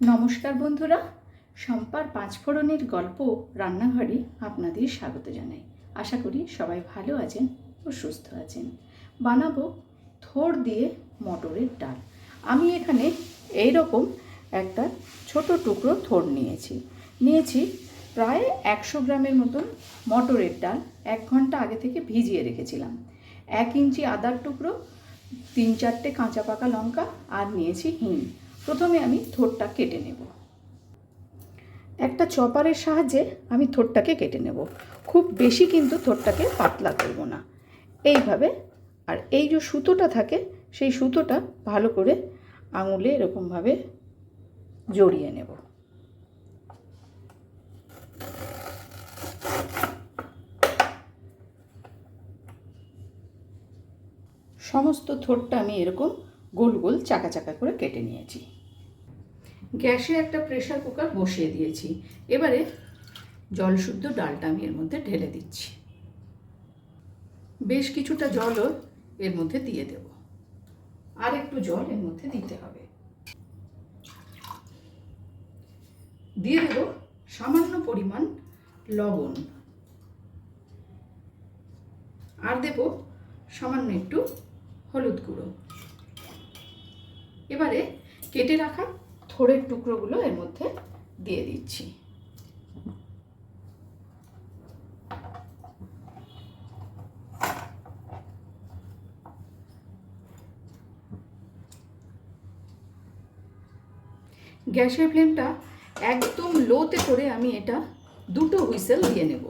নমস্কার বন্ধুরা শম্পার পাঁচফোড়নের গল্প রান্নাঘরে আপনাদের স্বাগত জানাই। আশা করি সবাই ভালো আছেন ও সুস্থ আছেন। বানাবো থোর দিয়ে মটরের ডাল। আমি এখানে এই রকম একটা ছোট টুকরো থোর নিয়েছি। নিয়েছি প্রায় একশো গ্রামের মতন মটরের ডাল এক ঘণ্টা আগে থেকে ভিজিয়ে রেখেছিলাম। এক ইঞ্চি আদার টুকরো, তিন চারটে কাঁচা পাকা লঙ্কা আর নিয়েছি হিং। প্রথমে আমি থোরটা কেটে নেব। একটা চপারের সাহায্যে আমি থোরটাকে কেটে নেব। খুব বেশি কিন্তু থোরটাকে পাতলা করব না। এইভাবে আর এই যে সুতোটা থাকে, সেই সুতোটা ভালো করে আঙুলে এরকমভাবে জড়িয়ে নেব। সমস্ত থোরটা আমি এরকম গোল গোল চাকা চাকা করে কেটে নিয়েছি। গ্যাসে একটা প্রেশার কুকার বসিয়ে দিয়েছি। এবারে জলশুদ্ধ ডালটা আমি এর মধ্যে ঢেলে দিচ্ছি। বেশ কিছুটা জলও এর মধ্যে দিয়ে দেব। আর একটু জল এর মধ্যে দিতে হবে। দিয়ে দেব সামান্য পরিমাণ লবণ। আর দেব সামান্য একটু হলুদ গুঁড়ো। এবারে কেটে রাখা থোড়ের টুকরোগুলো এর মধ্যে দিয়ে দিচ্ছি। গ্যাসের ফ্লেমটা একদম লোতে করে আমি এটা দুটো হুইসেল দিয়ে নেব।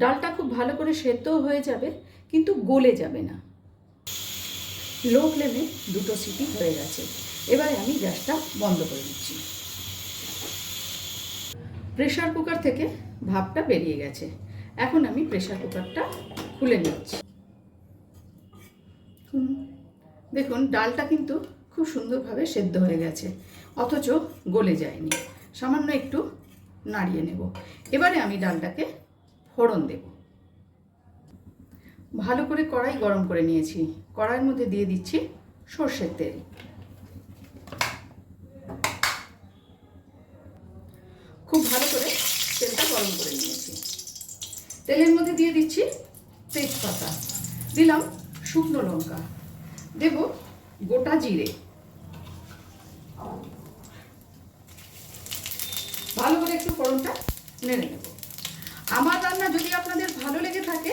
ডালটা খুব ভালো করে সেদ্ধ হয়ে যাবে, কিন্তু গলে যাবে না। লো ফ্লেমে দুটো সিটি হয়ে গেছে। এবারে আমি গ্যাসটা বন্ধ করে দিচ্ছি। প্রেশার কুকার থেকে ভাপটা বেরিয়ে গেছে। এখন আমি প্রেশার কুকারটা খুলে নিচ্ছি। দেখুন, ডালটা কিন্তু খুব সুন্দরভাবে সেদ্ধ হয়ে গেছে, অথচ গলে যায়নি। সামান্য একটু নাড়িয়ে নেব। এবারে আমি ডালটাকে ফোড়ন দেব। ভালো করে কড়াই গরম করে নিয়েছি। কড়াইয়ের মধ্যে দিয়ে দিচ্ছি সর্ষের তেল। খুব ভালো করে তেলটা গরম করে নিয়েছি। তেলের মধ্যে দিয়ে দিচ্ছি তেজপাতা। দিলাম শুকনো লঙ্কা। দেব গোটা জিরে। ভালো করে একটু ফোড়নটা নেড়ে নেব। আমার রান্না যদি আপনাদের ভালো লেগে থাকে,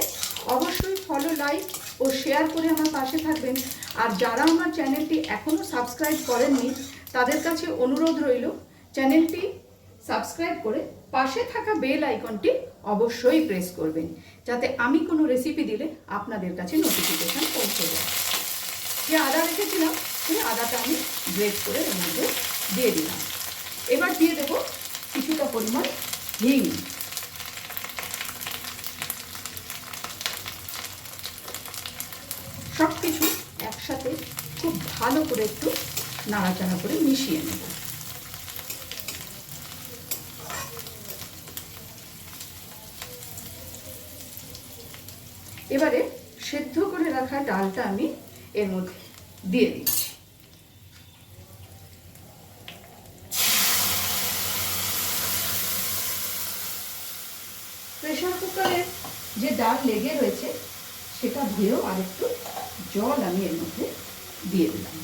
অবশ্যই ফলো লাইক ও শেয়ার করে আমার পাশে থাকবেন। আর যারা আমার চ্যানেলটি এখনও সাবস্ক্রাইব করেননি, তাদের কাছে অনুরোধ রইল চ্যানেলটি সাবস্ক্রাইব করে পাশে থাকা বেল আইকনটি অবশ্যই প্রেস করবেন, যাতে আমি কোনো রেসিপি দিলে আপনাদের কাছে নোটিফিকেশান পৌঁছে যায়। যে আদা রেখেছিলাম, সেই আদাটা আমি গ্রেট করে এর মধ্যে দিয়ে দিলাম। এবার দিয়ে দেবো কিছুটা পরিমাণ হিং। সব কিছু একসাথে খুব ভালো করে একটু নাড়াচাড়া করে মিশিয়ে নেব। এবারে সেদ্ধ করে রাখা ডালটা আমি এর মধ্যে দিয়ে দিচ্ছি। প্রেশার কুকারের যে ডাল লেগে রয়েছে, সেটা ধুয়েও আরেকটু জল আমি এর মধ্যে দিয়ে দিলাম।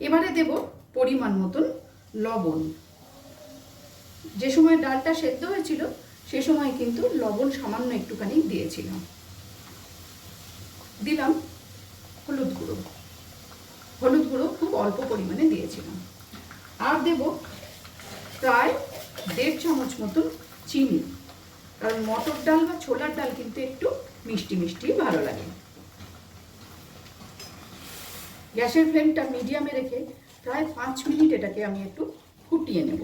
এবারে দেব পরিমাণ মতন লবণ। যে সময় ডালটা সেদ্ধ হয়েছিল, সে সময় কিন্তু লবণ সামান্য একটুখানি দিয়েছিলাম। দিলাম হলুদ গুঁড়ো। হলুদ গুঁড়ো খুব অল্প পরিমাণে দিয়েছিলাম। আর দেব প্রায় দেড় চামচ মতন চিনি। কারণ মটর ডাল বা ছোলার ডাল কিন্তু একটু মিষ্টি মিষ্টি ভালো লাগে। গ্যাসের ফ্লেমটা মিডিয়ামে রেখে প্রায় পাঁচ মিনিট এটাকে আমি একটু ফুটিয়ে নেব।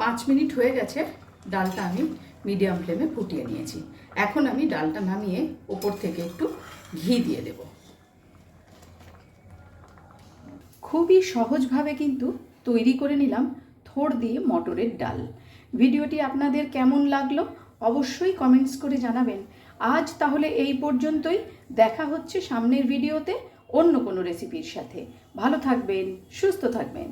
পাঁচ মিনিট হয়ে গেছে, ডালটা আমি মিডিয়াম ফ্লেমে ফুটিয়ে নিয়েছি। এখন আমি ডালটা নামিয়ে ওপর থেকে একটু ঘি দিয়ে দেব। খুবই সহজভাবে কিন্তু তৈরি করে নিলাম থোড় দিয়ে মটরের ডাল। ভিডিওটি আপনাদের কেমন লাগল অবশ্যই কমেন্টস করে জানাবেন। আজ তাহলে এই পর্যন্তই। দেখা হচ্ছে সামনের ভিডিওতে অন্য কোনো রেসিপির সাথে। ভালো থাকবেন, সুস্থ থাকবেন।